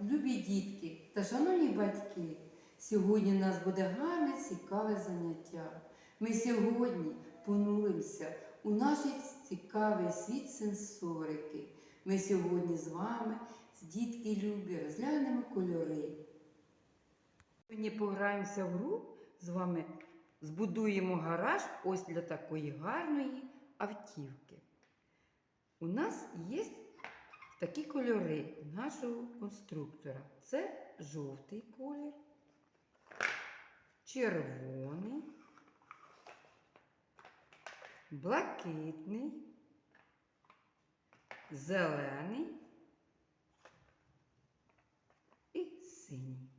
любі дітки та шановні батьки. Сьогодні у нас буде гарне, цікаве заняття. Ми сьогодні понуримося у наш цікавий світ сенсорики. Ми сьогодні з вами, дітки любі, розглянемо кольори. Сьогодні пограємося в гру з вами, збудуємо гараж ось для такої гарної автівки. У нас є такі кольори нашого конструктора. Це жовтий колір, червоний, блакитний, зелений і синій.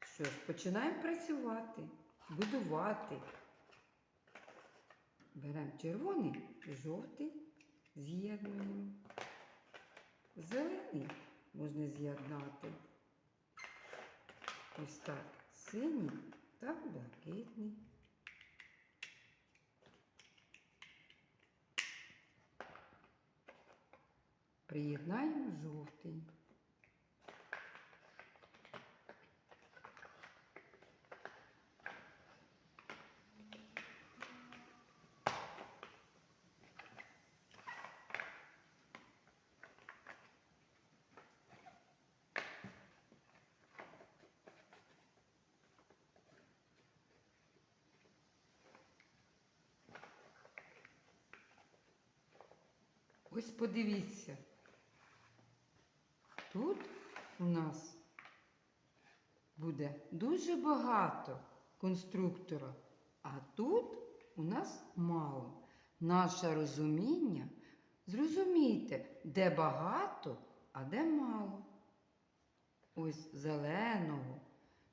Що ж, починаємо працювати, будувати. Беремо червоний, жовтий, з'єднуємо. Зелений можна з'єднати. Ось так. Синій та блакитний. Приєднаємо жовтий. Ось подивіться. Тут у нас буде дуже багато конструктора, а тут у нас мало. Наше розуміння зрозумійте, де багато, а де мало. Ось зеленого,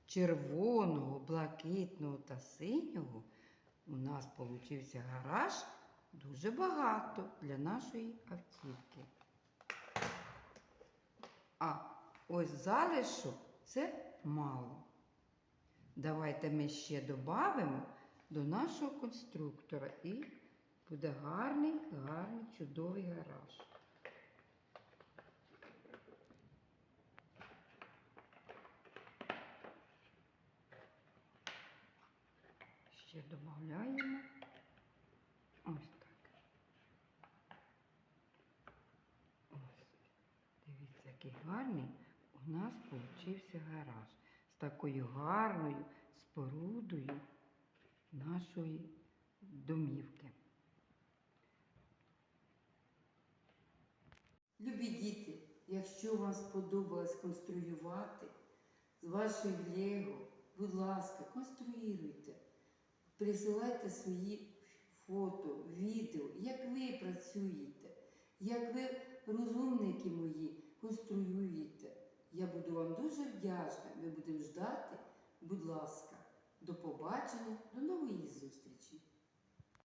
червоного, блакитного та синього у нас получився гараж дуже багато для нашої автівки. А ось залишок це мало. Давайте ми ще додамо до нашого конструктора і буде гарний, гарний, чудовий гараж. Ще додаємо. Ось так. Ось. Дивіться, який гарний у нас получився гараж з такою гарною спорудою нашої домівки. Любі діти, якщо вам сподобалось конструювати з ваших Лего, будь ласка, конструюйте. Присилайте свої фото, відео, як ви працюєте, як ви, розумники мої, конструюєте. Я буду вам дуже вдячна. Ми будемо ждати, будь ласка, до побачення, до нової зустрічі.